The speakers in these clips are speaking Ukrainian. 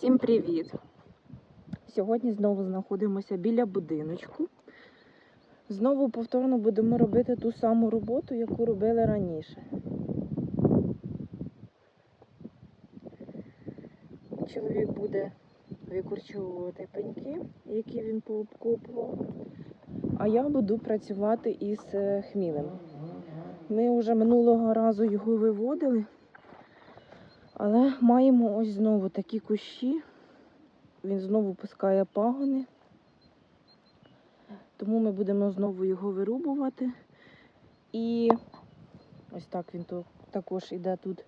Всім привіт! Сьогодні знову знаходимося біля будиночку. Знову повторно будемо робити ту саму роботу, яку робили раніше. Чоловік буде викорчовувати пеньки, які він пообкопував, а я буду працювати із е, хмілем. Ми вже минулого разу його виводили, але маємо ось знову такі кущі. Він знову пускає пагони. Тому ми будемо знову його вирубувати. І ось так він то, також іде тут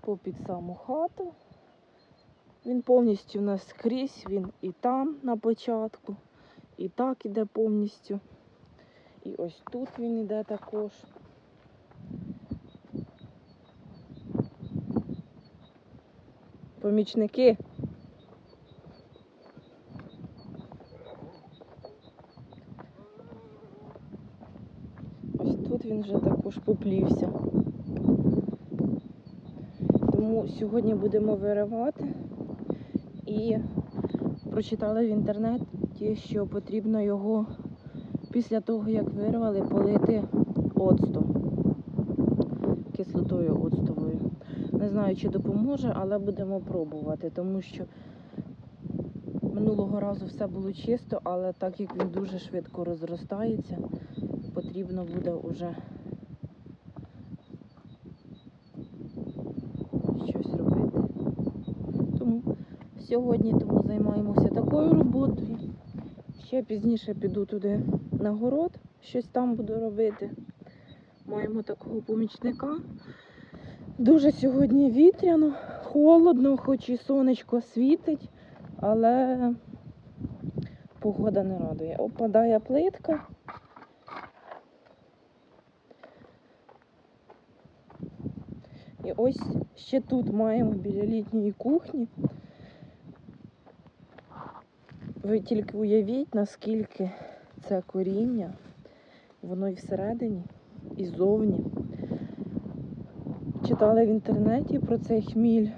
попід саму хату. Він повністю у нас скрізь, він і там на початку, і так іде повністю. І ось тут він іде також. Помічники. Ось тут він вже також поплівся. Тому сьогодні будемо виривати і прочитали в інтернеті, що потрібно його після того, як вирвали, полити оцтом, кислотою оцтовою. Не знаю, чи допоможе, але будемо пробувати, тому що минулого разу все було чисто, але так як він дуже швидко розростається, потрібно буде вже щось робити. Тому сьогодні тому займаємося такою роботою. Ще пізніше піду туди на город, щось там буду робити. Маємо такого помічника. Дуже сьогодні вітряно, холодно, хоч і сонечко світить, але погода не радує. Опадає плитка. І ось ще тут маємо біля літньої кухні. Ви тільки уявіть, наскільки це коріння, воно і всередині, і ззовні. Читали в інтернеті про цей хміль,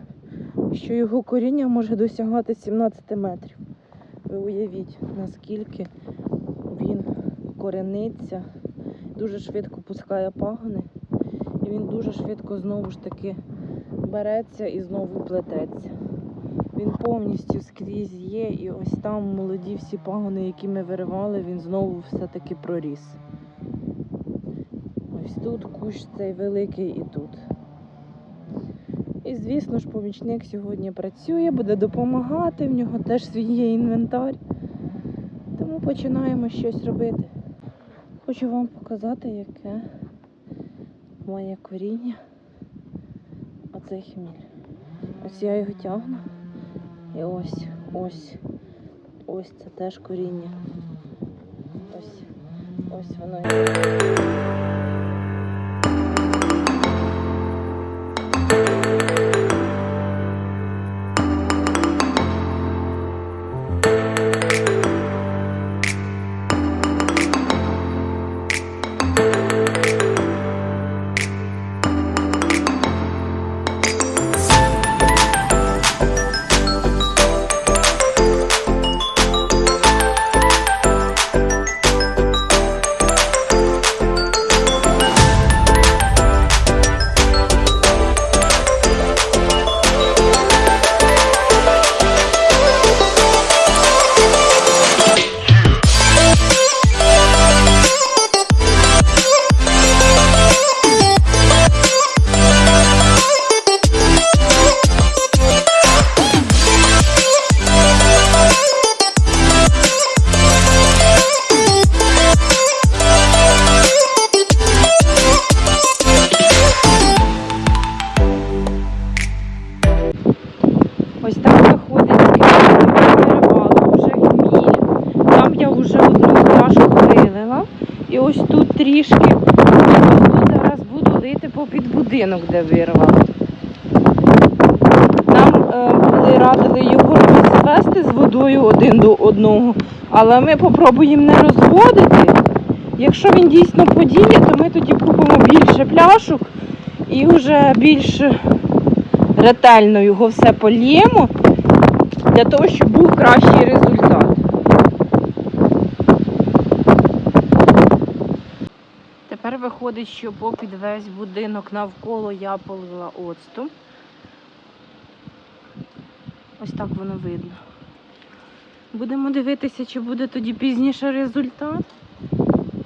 що його коріння може досягати 17 метрів. Ви уявіть, наскільки він корениться, дуже швидко пускає пагони, і він дуже швидко знову ж таки береться і знову плететься. Він повністю скрізь є, і ось там молоді всі пагони, які ми виривали, він знову все-таки проріс. Ось тут кущ цей великий і тут. І, звісно ж, помічник сьогодні працює, буде допомагати, в нього теж свій є інвентар. Тому починаємо щось робити. Хочу вам показати, яке має коріння оцей хміль. Ось я його тягну. І ось, ось, ось це теж коріння. Ось, ось воно. І ось тут трішки. Зараз буду лити попід будинок, де вирвала. Нам е, були радили його розвести з водою один до одного, але ми попробуємо не розводити. Якщо він дійсно подіє, то ми тоді купимо більше пляшок і вже більш ретельно його все поліємо для того, щоб був кращий результат. Тепер виходить, що попід весь будинок навколо я полила оцту. Ось так воно видно. Будемо дивитися, чи буде тоді пізніше результат.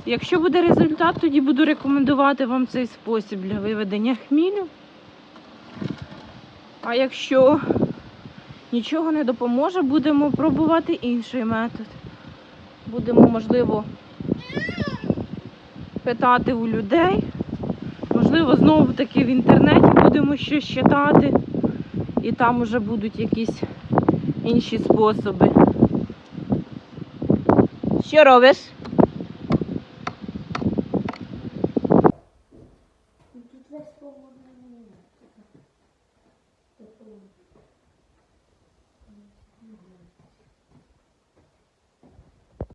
Якщо буде результат, тоді буду рекомендувати вам цей спосіб для виведення хмілю. А якщо нічого не допоможе, будемо пробувати інший метод. Будемо, можливо, питати у людей. Можливо, знову таки в інтернеті будемо щось читати, і там уже будуть якісь інші способи. Що робиш?